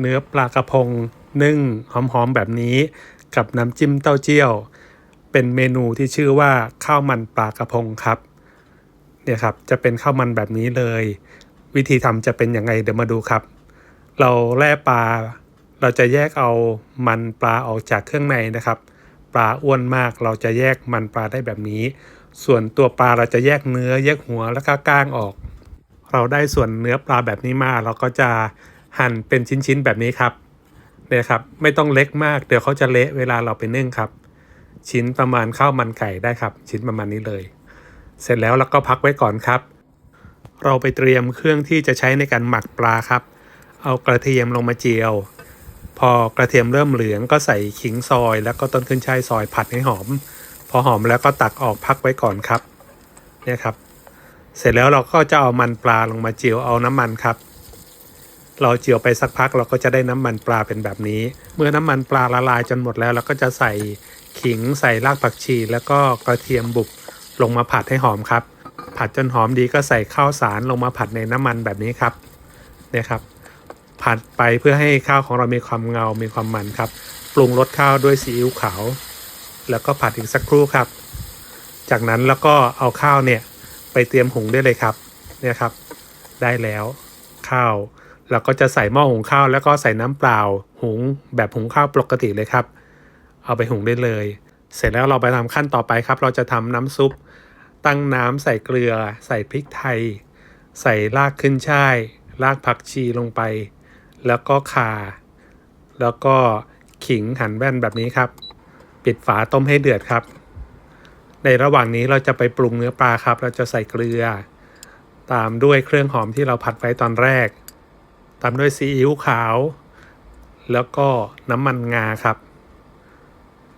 เนื้อปลากระพงนึ่งหอมๆแบบนี้ กับน้ำจิ้มเต้าเจี้ยว เป็นเมนูที่ชื่อว่าข้าวมันปลากระพงครับเนี่ยครับจะเป็นข้าวมันแบบนี้เลย วิธีทำจะเป็นยังไงเดี๋ยวมาดูครับ เราแล่ปลา เราจะแยกเอามันปลาออกจากเครื่องในนะครับ ปลาอ้วนมากเราจะแยกมันปลาได้แบบนี้ ส่วนตัวปลาเราจะแยกเนื้อ แยกหัวแล้วก็ก้างออก เราได้ส่วนเนื้อปลาแบบนี้มาเราก็จะ หั่นเป็นชิ้นๆแบบนี้ครับเนี่ยครับไม่ต้องเล็กมากเดี๋ยวเขาจะเละเวลาเราไปนึ่งครับ ชิ้นประมาณข้าวมันไก่ได้ครับ ชิ้นประมาณนี้เลย เสร็จแล้วเราก็พักไว้ก่อนครับ เราไปเตรียมเครื่องที่จะใช้ในการหมักปลาครับ เอากระเทียมลงมาเจียว พอกระเทียมเริ่มเหลืองก็ใส่ขิงซอย แล้วก็ต้นขึ้นช่ายซอยผัดให้หอม พอหอมแล้วก็ตักออกพักไว้ก่อนครับเนี่ยครับ เสร็จแล้วเราก็จะเอามันปลาลงมาเจียวเอาน้ำมันครับ เราเจียวไปสักพักเราก็จะได้น้ำมันปลาเป็นแบบนี้ เมื่อน้ำมันปลาละลายจนหมดแล้วเราก็จะใส่ขิงใส่รากผักชี แล้วก็กระเทียมบุบลงมาผัดให้หอมครับ ผัดจนหอมดีก็ใส่ข้าวสารลงมาผัดในน้ำมันแบบนี้ครับเนี่ยครับ ผัดไปเพื่อให้ข้าวของเรามีความเงา มีความมันครับ ปรุงรสข้าวด้วยซีอิ๊วขาว แล้วก็ผัดอีกสักครู่ครับ จากนั้นแล้วก็เอาข้าวเนี่ยไปเตรียมหุงได้เลยครับ เนี่ยครับ ได้แล้วข้าว เราก็จะใส่หม้อหุงข้าวแล้วก็ใส่น้ำเปล่าหุงแบบหุงข้าวปกติเลยครับ เอาไปหุงได้เลย เสร็จแล้วเราไปทำขั้นต่อไปครับ เราจะทำน้ำซุป ตั้งน้ำใส่เกลือ ใส่พริกไทย ใส่รากขึ้นช่ายรากผักชีลงไป แล้วก็ข่า แล้วก็ขิงหั่นแว่นแบบนี้ครับ ปิดฝาต้มให้เดือดครับ ในระหว่างนี้เราจะไปปรุงเนื้อปลาครับ เราจะใส่เกลือ ตามด้วยเครื่องหอมที่เราผัดไว้ตอนแรก ตามด้วยซีอิ๊วขาว แล้วก็น้ำมันงาครับ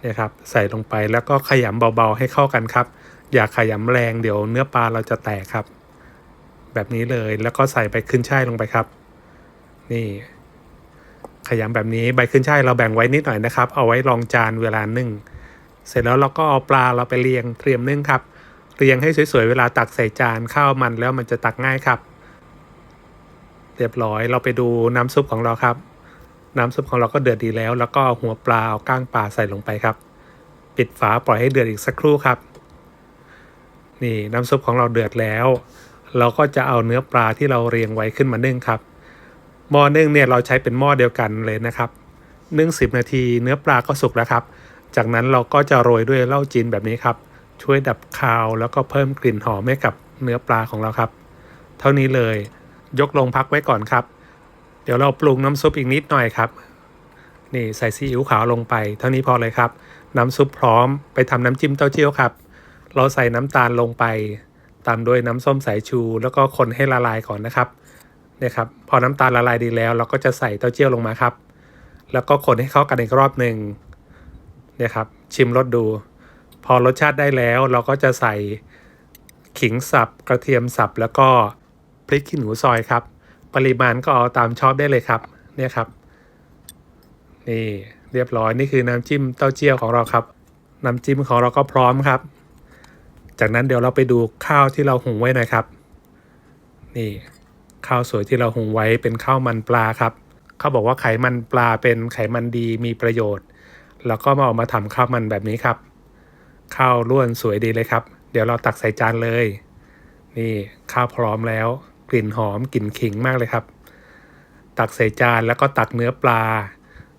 เนี่ยครับ ใส่ลงไปแล้วก็ขยำเบาๆให้เข้ากันครับ อย่าขยำแรงเดี๋ยวเนื้อปลาเราจะแตกครับ แบบนี้เลยแล้วก็ใส่ใบขึ้นช่ายลงไปครับ นี่ ขยำแบบนี้ใบขึ้นช่ายเราแบ่งไว้นิดหน่อยนะครับ เอาไว้รองจานเวลานึ่งเสร็จแล้วเราก็เอาปลาเราไปเรียงเตรียมนึ่งครับ เรียงให้สวยๆเวลาตักใส่จานข้าวมันแล้วมันจะตักง่ายครับ เรียบร้อย เราไปดูน้ำซุปของเราครับ น้ำซุปของเราก็เดือดดีแล้ว แล้วก็เอาหัวปลาเอาก้างปลาใส่ลงไปครับ ปิดฝาปล่อยให้เดือดอีกสักครู่ครับ นี่น้ำซุปของเราเดือดแล้ว เราก็จะเอาเนื้อปลาที่เราเรียงไว้ขึ้นมานึ่งครับ หม้อนึ่งเนี่ยเราใช้เป็นหม้อเดียวกันเลยนะครับ นึ่ง10นาทีเนื้อปลาก็สุกแล้วครับ จากนั้นเราก็จะโรยด้วยเหล้าจีนแบบนี้ครับช่วยดับคาวแล้วก็เพิ่มกลิ่นหอมให้กับเนื้อปลาของเราครับ เท่านี้เลย ยกลงพักไว้ก่อนครับ เดี๋ยวเราปรุงน้ำซุปอีกนิดหน่อยครับ นี่ใส่ซีอิ๊วขาวลงไป เท่านี้พอเลยครับ น้ำซุปพร้อมไปทำน้ำจิ้มเต้าเจี้ยวครับ เราใส่น้ำตาลลงไป ตามด้วยน้ำส้มสายชู แล้วก็คนให้ละลายก่อนนะครับเนี่ยครับพอน้ำตาลละลายดีแล้ว เราก็จะใส่เต้าเจี้ยวลงมาครับ แล้วก็คนให้เข้ากันอีกรอบหนึ่งเนี่ยครับชิมรสดู พอรสชาติได้แล้ว เราก็จะใส่ขิงสับกระเทียมสับแล้วก็ พริกขี้หนูซอยครับ ปริมาณก็เอาตามชอบได้เลยครับ เนี่ยครับ นี่เรียบร้อยนี่คือน้ำจิ้มเต้าเจี้ยวของเราครับ น้ำจิ้มของเราก็พร้อมครับ จากนั้นเดี๋ยวเราไปดูข้าวที่เราหุงไว้หน่อยครับ นี่ข้าวสวยที่เราหุงไว้เป็นข้าวมันปลาครับ เขาบอกว่าไขมันปลาเป็นไขมันดีมีประโยชน์ แล้วก็มาเอามาทำข้าวมันแบบนี้ครับ ข้าวล้วนสวยดีเลยครับ เดี๋ยวเราตักใส่จานเลย นี่ข้าวพร้อมแล้ว กลิ่นหอมกลิ่นขิงมากเลยครับ ตักใส่จานแล้วก็ตักเนื้อปลา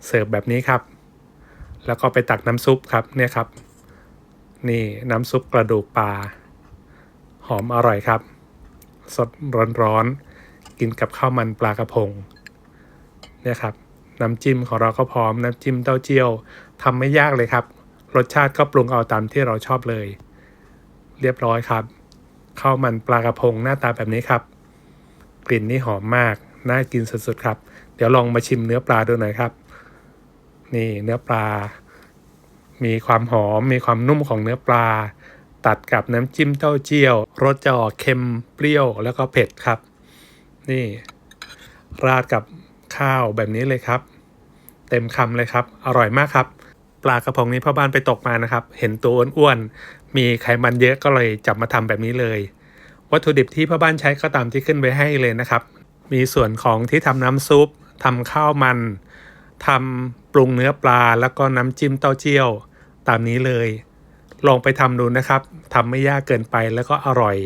เสิร์ฟแบบนี้ครับ แล้วก็ไปตักน้ำซุปครับเนี่ยครับ นี่น้ำซุปกระดูกปลา หอมอร่อยครับ สดร้อนๆกินกับข้าวมันปลากระพงเนี่ยครับน้ำจิ้มของเราก็พร้อมน้ำจิ้มเต้าเจี้ยวทำไม่ยากเลยครับ รสชาติก็ปรุงเอาตามที่เราชอบเลย เรียบร้อยครับข้าวมันปลากระพงหน้าตาแบบนี้ครับ กลิ่นนี่หอมมาก น่ากินสุดๆครับ เดี๋ยวลองมาชิมเนื้อปลาดูหน่อยครับ นี่เนื้อปลา มีความหอม มีความนุ่มของเนื้อปลา ตัดกับน้ำจิ้มเต้าเจี้ยว รสจะออกเค็มเปรี้ยวแล้วก็เผ็ดครับ นี่ ราดกับข้าวแบบนี้เลยครับ เต็มคำเลยครับ อร่อยมากครับ ปลากระพงนี้พ่อบ้านไปตกมานะครับ เห็นตัวอ้วนๆ มีไขมันเยอะก็เลยจับมาทำแบบนี้เลย วัตถุดิบที่พ่อบ้านใช้ก็ตามที่ขึ้นไว้ให้เลยนะครับ มีส่วนของที่ทำน้ำซุปทำข้าวมันทำปรุงเนื้อปลา แล้วก็น้ำจิ้มเต้าเจี้ยว ตามนี้เลย ลองไปทำดูนะครับทำไม่ยากเกินไปแล้วก็อร่อย